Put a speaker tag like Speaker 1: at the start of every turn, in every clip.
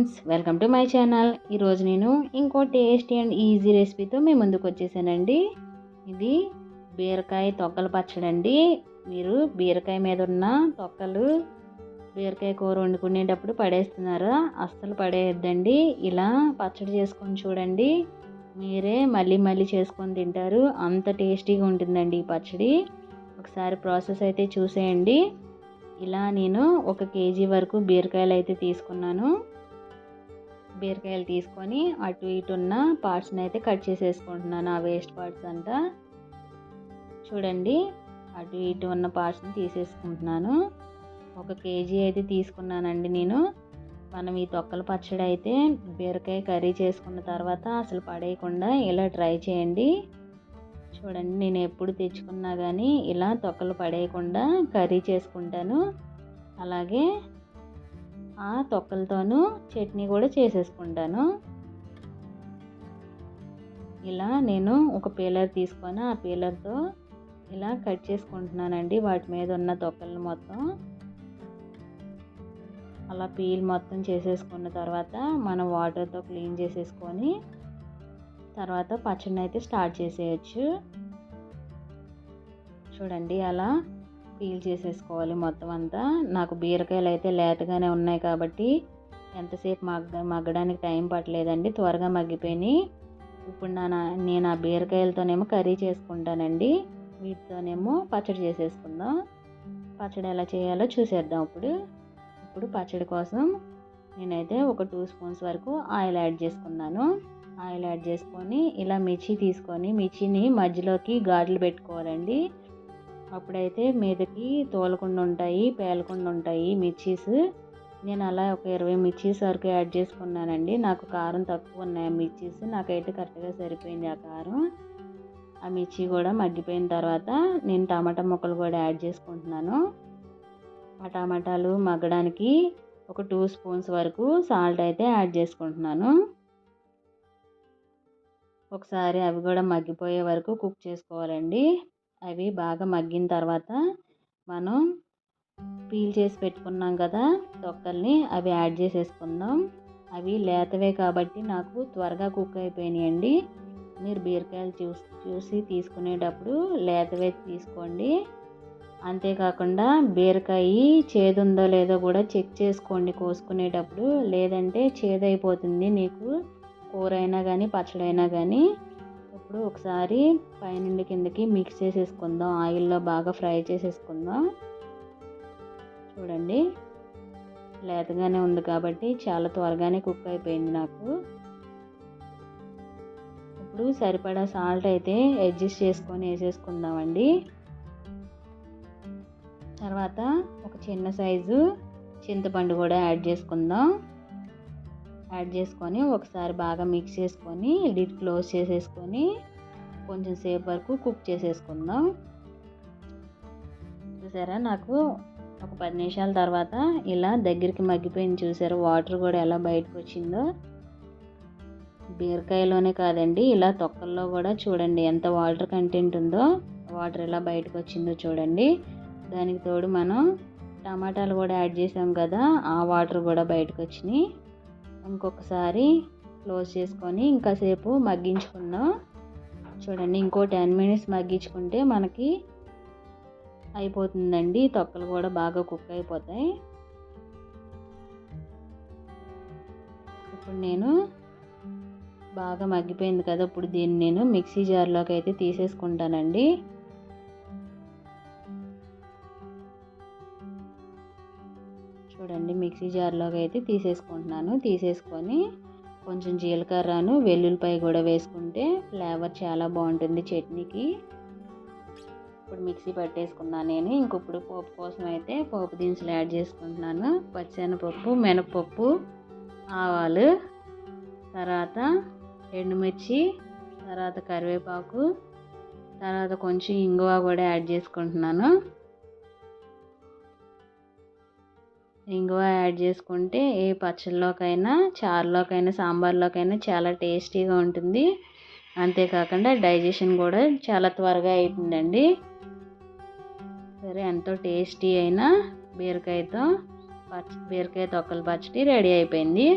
Speaker 1: Friends welcome to my channel. ఈరోజు నేను ఇంకో టేస్టీ అండ్ ఈజీ రెసిపీతో మీ ముందుకు వచ్చేసానండి. ఇది బీరకాయ తొక్కల పచ్చడి అండి. మీరు బీరకాయ మీద ఉన్న తొక్కలు బీరకాయ కూర వండుకునేటప్పుడు పడేస్తున్నారా? అస్సలు పడేయద్దండి. ఇలా పచ్చడి చేసుకొని చూడండి. మీరే మళ్ళీ మళ్ళీ చేసుకొని తింటారు. అంత టేస్టీగా ఉంటుందండి ఈ పచ్చడి. ఒకసారి ప్రాసెస్ అయితే చూసేయండి. ఇలా నేను ఒక కేజీ వరకు బీరకాయలు అయితే తీసుకున్నాను. బీరకాయలు తీసుకొని అటు ఇటు ఉన్న పార్ట్స్ని అయితే కట్ చేసేసుకుంటున్నాను. ఆ వేస్ట్ పార్ట్స్ అంతా. చూడండి అటు ఇటు ఉన్న పార్ట్స్ని తీసేసుకుంటున్నాను. ఒక కేజీ అయితే తీసుకున్నానండి నేను. మనం ఈ తొక్కల పచ్చడి అయితే బీరకాయ కర్రీ చేసుకున్న తర్వాత అసలు పడేయకుండా ఇలా ట్రై చేయండి. చూడండి నేను ఎప్పుడు తెచ్చుకున్నా కానీ ఇలా తొక్కలు పడేయకుండా కర్రీ చేసుకుంటాను. అలాగే ఆ తొక్కలతోనూ చట్నీ కూడా చేసేసుకుంటాను. ఇలా నేను ఒక పీలర్ తీసుకొని ఆ పీలర్తో ఇలా కట్ చేసుకుంటున్నానండి వాటి మీద ఉన్న తొక్కలను మొత్తం. అలా పీల్ మొత్తం చేసేసుకున్న తర్వాత మనం వాటర్తో క్లీన్ చేసేసుకొని తర్వాత పచ్చడిని అయితే స్టార్ట్ చేసేయచ్చు. చూడండి అలా పీల్ చేసేసుకోవాలి మొత్తం అంతా. నాకు బీరకాయలు అయితే లేతగానే ఉన్నాయి కాబట్టి ఎంతసేపు మగ్గ మగ్గడానికి టైం పట్టలేదండి త్వరగా మగ్గిపోయినాయి. ఇప్పుడు నా నేను ఆ బీరకాయలతోనేమో కర్రీ చేసుకుంటానండి. వీటితోనేమో పచ్చడి చేసేసుకుందాం. పచ్చడి ఎలా చేయాలో చూసేద్దాం ఇప్పుడు. ఇప్పుడు పచ్చడి కోసం నేనైతే ఒక టూ స్పూన్స్ వరకు ఆయిల్ యాడ్ చేసుకున్నాను. ఆయిల్ యాడ్ చేసుకొని ఇలా మిర్చి తీసుకొని మిర్చిని మధ్యలోకి గాడ్లు పెట్టుకోవాలండి. అప్పుడైతే మీదకి తోలకుండా ఉంటాయి పేలకుండా ఉంటాయి మిర్చీస్. నేను అలా ఒక ఇరవై మిర్చీస్ వరకు యాడ్ చేసుకున్నానండి. నాకు కారం తక్కువ ఉన్నాయి ఆ మిర్చీస్. నాకైతే కరెక్ట్గా సరిపోయింది ఆ కారం. ఆ మిర్చి కూడా మగ్గిపోయిన తర్వాత నేను టమాటా ముక్కలు కూడా యాడ్ చేసుకుంటున్నాను. ఆ టమాటాలు మగ్గడానికి ఒక టూ స్పూన్స్ వరకు సాల్ట్ అయితే యాడ్ చేసుకుంటున్నాను. ఒకసారి అవి కూడా మగ్గిపోయే వరకు కుక్ చేసుకోవాలండి. అవి బాగా మగ్గిన తర్వాత మనం పీల్ చేసి పెట్టుకున్నాం కదా తొక్కల్ని అవి యాడ్ చేసేసుకుందాం. అవి లేతవే కాబట్టి నాకు త్వరగా కుక్ అయిపోయినాయండి. మీరు బీరకాయలు చూసి చూసి తీసుకునేటప్పుడు లేతవే తీసుకోండి. అంతేకాకుండా బీరకాయ చేదుందో లేదో కూడా చెక్ చేసుకోండి కోసుకునేటప్పుడు. లేదంటే చేదైపోతుంది నీకు కూర అయినా కానీ పచ్చడైనా కానీ ఇప్పుడు ఒకసారి పైనుండి కిందకి మిక్స్ చేసేసుకుందాం. ఆయిల్లో బాగా ఫ్రై చేసేసుకుందాం. చూడండి. లేతగానే ఉంది కాబట్టి చాలా త్వరగానే కుక్ అయిపోయింది నాకు. ఇప్పుడు సరిపడా సాల్ట్ అయితే అడ్జస్ట్ చేసుకొని వేసేసుకుందామండి. తర్వాత ఒక చిన్న సైజు చింతపండు కూడా యాడ్ చేసుకుందాం. యాడ్ చేసుకొని ఒకసారి బాగా మిక్స్ చేసుకొని లిడ్ క్లోజ్ చేసేసుకొని కొంచెం సేపు వరకు కుక్ చేసేసుకుందాం. చూసారా నాకు ఒక పది నిమిషాల తర్వాత ఇలా దగ్గరికి మగ్గిపోయింది. చూసారా వాటర్ కూడా ఎలా బయటకు వచ్చిందో. బీరకాయలోనే కాదండి ఇలా తొక్కల్లో కూడా చూడండి ఎంత వాటర్ కంటెంట్ ఉందో వాటర్ ఎలా బయటకు వచ్చిందో చూడండి. దానికి తోడు మనం టమాటాలు కూడా యాడ్ చేసాం కదా ఆ వాటర్ కూడా బయటకు వచ్చినాయి. ఇంకొకసారి క్లోజ్ చేసుకొని ఇంకాసేపు మగ్గించుకున్నాం. చూడండి ఇంకో టెన్ మినిట్స్ మగ్గించుకుంటే మనకి అయిపోతుందండి. తొక్కలు కూడా బాగా కుక్ అయిపోతాయి. ఇప్పుడు నేను బాగా మగ్గిపోయింది కదా ఇప్పుడు దీన్ని నేను మిక్సీ జార్లోకి అయితే తీసేసుకుంటానండి. చూడండి మిక్సీ జార్లోకి అయితే తీసేసుకుంటున్నాను. తీసేసుకొని కొంచెం జీలకర్రను వెల్లుల్లిపాయ కూడా వేసుకుంటే ఫ్లేవర్ చాలా బాగుంటుంది చట్నీకి. ఇప్పుడు మిక్సీ పట్టేసుకున్నాను నేను. ఇంకొప్పుడు పోపు కోసం అయితే పోపు దినుసులు యాడ్ చేసుకుంటున్నాను. పచ్చెనపప్పు మినపప్పు ఆవాలు తర్వాత ఎండుమిర్చి తర్వాత కరివేపాకు తర్వాత కొంచెం ఇంగువ కూడా యాడ్ చేసుకుంటున్నాను. ఇంగువ యాడ్ చేసుకుంటే ఏ పచ్చళ్ళలోకైనా చారులోకైనా సాంబార్లోకైనా చాలా టేస్టీగా ఉంటుంది. అంతేకాకుండా డైజెషన్ కూడా చాలా త్వరగా అవుతుందండి సరే ఎంతో టేస్టీ అయిన బీరకాయతో పచ్చ బీరకాయ తొక్కల పచ్చడి రెడీ అయిపోయింది.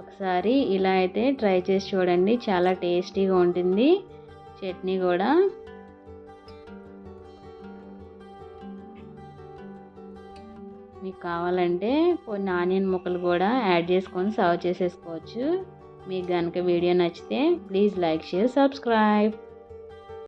Speaker 1: ఒకసారి ఇలా అయితే ట్రై చేసి చూడండి చాలా టేస్టీగా ఉంటుంది. చట్నీ కూడా మీకు కావాలంటే కొన్ని ఆనియన్ ముక్కలు కూడా యాడ్ చేసుకొని సర్వ్ చేసేసుకోవచ్చు. మీకు కనుక వీడియో నచ్చితే ప్లీజ్ లైక్ షేర్ సబ్స్క్రైబ్.